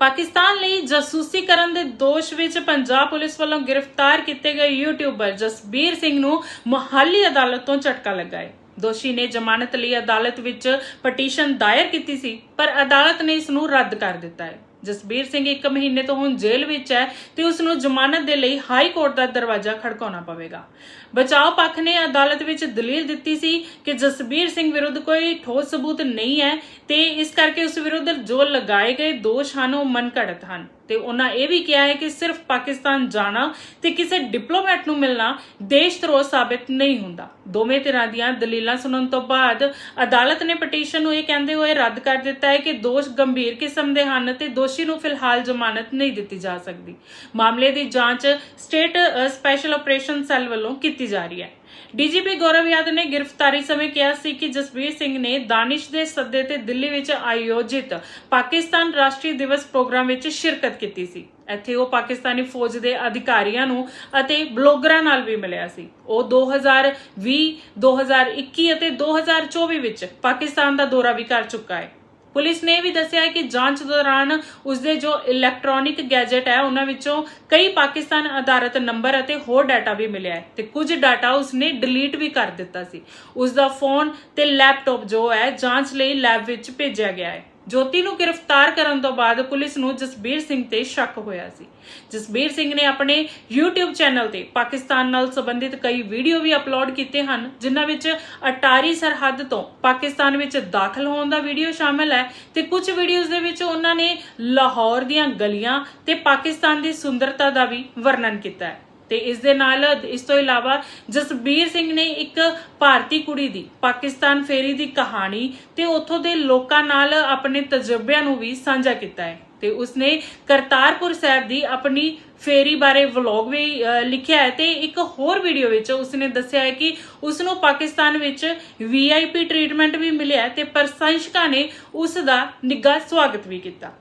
ਪਾਕਿਸਤਾਨ ਲਈ ਜਾਸੂਸੀ ਕਰਨ ਦੇ ਦੋਸ਼ ਵਿੱਚ ਪੰਜਾਬ ਪੁਲਿਸ ਵੱਲੋਂ ਗ੍ਰਿਫਤਾਰ ਕੀਤੇ ਗਏ ਯੂਟਿਊਬਰ ਜਸਬੀਰ ਸਿੰਘ ਨੂੰ ਮੁਹਾਲੀ ਅਦਾਲਤ ਤੋਂ ਝਟਕਾ ਲੱਗਾ ਹੈ। ਦੋਸ਼ੀ ਨੇ ਜ਼ਮਾਨਤ ਲਈ ਅਦਾਲਤ ਵਿੱਚ ਪਟੀਸ਼ਨ ਦਾਇਰ ਕੀਤੀ ਸੀ, ਪਰ ਅਦਾਲਤ ਨੇ ਇਸ ਨੂੰ ਰੱਦ ਕਰ ਦਿੱਤਾ ਹੈ। ਜਸਬੀਰ ਸਿੰਘ ਇੱਕ ਮਹੀਨੇ ਤੋਂ ਹੁਣ ਜੇਲ੍ਹ ਵਿੱਚ ਹੈ ਤੇ ਉਸ ਨੂੰ ਜ਼ਮਾਨਤ ਦੇ ਲਈ ਹਾਈ ਕੋਰਟ ਦਾ ਦਰਵਾਜ਼ਾ ਖੜਕਾਉਣਾ ਪਵੇਗਾ। ਬਚਾਓ ਪੱਖ ਨੇ ਅਦਾਲਤ ਵਿੱਚ ਦਲੀਲ ਦਿੱਤੀ ਸੀ ਕਿ ਜਸਬੀਰ ਸਿੰਘ ਵਿਰੁੱਧ ਕੋਈ ਠੋਸ ਸਬੂਤ ਨਹੀਂ ਹੈ ਤੇ ਇਸ ਕਰਕੇ ਉਸ ਵਿਰੁੱਧ ਜੋ ਲਗਾਏ ਗਏ ਦੋਸ਼ ਹਨ, ਉਹ ਮਨਘੜਤ ਹਨ। ਤੇ ਉਹਨਾਂ ਇਹ ਵੀ ਕਿਹਾ ਹੈ ਕਿ ਸਿਰਫ ਪਾਕਿਸਤਾਨ ਜਾਣਾ ਤੇ ਕਿਸੇ ਡਿਪਲੋਮੈਟ ਨੂੰ ਮਿਲਣਾ ਦੇਸ਼ ਧਰੋਹ ਸਾਬਿਤ ਨਹੀਂ ਹੁੰਦਾ। ਦੋਵੇਂ ਧਿਰਾਂ ਦੀਆਂ ਦਲੀਲਾਂ ਸੁਣਨ ਤੋਂ ਬਾਅਦ ਅਦਾਲਤ ਨੇ ਪਟੀਸ਼ਨ ਨੂੰ ਇਹ ਕਹਿੰਦੇ ਹੋਏ ਰੱਦ ਕਰ ਦਿੱਤਾ ਹੈ ਕਿ ਦੋਸ਼ ਗੰਭੀਰ ਕਿਸਮ ਦੇ ਹਨ ਤੇ ਦੋਸ਼ ਨੂੰ ਫਿਲਹਾਲ ਜ਼ਮਾਨਤ ਨਹੀਂ ਦਿੱਤੀ ਜਾ ਸਕਦੀ। ਮਾਮਲੇ ਦੀ ਜਾਂਚ ਸਟੇਟ ਸਪੈਸ਼ਲ ਆਪਰੇਸ਼ਨ ਸੈੱਲ ਵੱਲੋਂ ਕੀਤੀ ਜਾ ਰਹੀ ਹੈ। ਡੀਜੀਪੀ ਗੌਰਵ ਯਾਦਵ ਨੇ ਗ੍ਰਿਫਤਾਰੀ ਸਮੇਂ ਕਿਹਾ ਸੀ ਕਿ ਜਸਬੀਰ ਸਿੰਘ ਨੇ ਦਾਨਿਸ਼ ਦੇ ਸੱਦੇ ਤੇ ਦਿੱਲੀ ਵਿੱਚ ਆਯੋਜਿਤ ਪਾਕਿਸਤਾਨ ਰਾਸ਼ਟਰੀ ਦਿਵਸ ਪ੍ਰੋਗਰਾਮ ਵਿੱਚ ਸ਼ਿਰਕਤ ਕੀਤੀ ਸੀ। ਇੱਥੇ ਉਹ ਪਾਕਿਸਤਾਨੀ ਫੌਜ ਦੇ ਅਧਿਕਾਰੀਆਂ ਨੂੰ ਅਤੇ ਬਲੌਗਰਾਂ ਨਾਲ ਵੀ ਮਿਲਿਆ ਸੀ। ਉਹ 2020 2021 ਅਤੇ 2024 ਵਿੱਚ ਪਾਕਿਸਤਾਨ ਦਾ ਦੌਰਾ ਵੀ ਕਰ ਚੁੱਕਾ ਹੈ। ਪੁਲਿਸ ਨੇ ਇਹ ਵੀ ਦੱਸਿਆ ਹੈ ਕਿ ਜਾਂਚ ਦੌਰਾਨ ਉਸਦੇ ਜੋ ਇਲੈਕਟ੍ਰੋਨਿਕ ਗੈਜਟ ਹੈ, ਉਹਨਾਂ ਵਿੱਚੋਂ ਕਈ ਪਾਕਿਸਤਾਨ ਆਧਾਰਿਤ ਨੰਬਰ ਅਤੇ ਹੋਰ ਡਾਟਾ ਵੀ ਮਿਲਿਆ ਹੈ ਤੇ ਕੁਝ ਡਾਟਾ ਉਸਨੇ ਡਿਲੀਟ ਵੀ ਕਰ ਦਿੱਤਾ ਸੀ। ਉਸਦਾ ਫੋਨ ਤੇ ਲੈਪਟਾਪ ਜੋ ਹੈ, ਜਾਂਚ ਲਈ ਲੈਬ ਵਿੱਚ ਭੇਜਿਆ ਗਿਆ ਹੈ। ਜੋਤੀ ਨੂੰ ਗ੍ਰਿਫਤਾਰ ਕਰਨ ਤੋਂ ਬਾਅਦ ਪੁਲਿਸ ਨੂੰ ਜਸਬੀਰ ਸਿੰਘ ਤੇ ਸ਼ੱਕ ਹੋਇਆ ਸੀ। ਜਸਬੀਰ ਸਿੰਘ ਨੇ ਆਪਣੇ YouTube ਚੈਨਲ ਤੇ ਪਾਕਿਸਤਾਨ ਨਾਲ ਸੰਬੰਧਿਤ ਕਈ ਵੀਡੀਓ ਵੀ ਅਪਲੋਡ ਕੀਤੇ ਹਨ, ਜਿਨ੍ਹਾਂ ਵਿੱਚ ਅਟਾਰੀ ਸਰਹੱਦ ਤੋਂ ਪਾਕਿਸਤਾਨ ਵਿੱਚ ਦਾਖਲ ਹੋਣ ਦਾ ਵੀਡੀਓ ਸ਼ਾਮਲ ਹੈ ਤੇ ਕੁਝ ਵੀਡੀਓਜ਼ ਦੇ ਵਿੱਚ ਉਹਨਾਂ ਨੇ ਲਾਹੌਰ ਦੀਆਂ ਗਲੀਆਂ ਤੇ ਪਾਕਿਸਤਾਨ ਦੀ ਸੁੰਦਰਤਾ ਦਾ ਵੀ ਵਰਣਨ ਕੀਤਾ ਹੈ। ਤੇ ਇਸ ਦੇ ਨਾਲ, ਇਸ ਤੋਂ ਇਲਾਵਾ ਜਸਬੀਰ ਸਿੰਘ ਨੇ ਇੱਕ ਭਾਰਤੀ ਕੁੜੀ ਦੀ, ਪਾਕਿਸਤਾਨ ਫੇਰੀ ਦੀ ਕਹਾਣੀ ਤੇ ਉੱਥੋਂ ਦੇ ਲੋਕਾਂ ਨਾਲ ਆਪਣੇ ਤਜਰਬਿਆਂ ਨੂੰ ਵੀ ਸਾਂਝਾ ਕੀਤਾ ਹੈ। ਤੇ ਉਸਨੇ ਕਰਤਾਰਪੁਰ ਸਾਹਿਬ ਦੀ ਆਪਣੀ ਫੇਰੀ ਬਾਰੇ ਵਲੌਗ ਵੀ ਲਿਖਿਆ ਹੈ ਤੇ ਇੱਕ ਹੋਰ ਵੀਡੀਓ ਵਿੱਚ ਉਸਨੇ ਦੱਸਿਆ ਹੈ ਕਿ ਉਸ ਨੂੰ ਪਾਕਿਸਤਾਨ ਵਿੱਚ ਵੀਆਈਪੀ ਟ੍ਰੀਟਮੈਂਟ ਵੀ ਮਿਲਿਆ ਤੇ ਪ੍ਰਸ਼ੰਸਕਾਂ ਨੇ ਉਸ ਦਾ ਨਿੱਘਾ ਸਵਾਗਤ ਵੀ ਕੀਤਾ।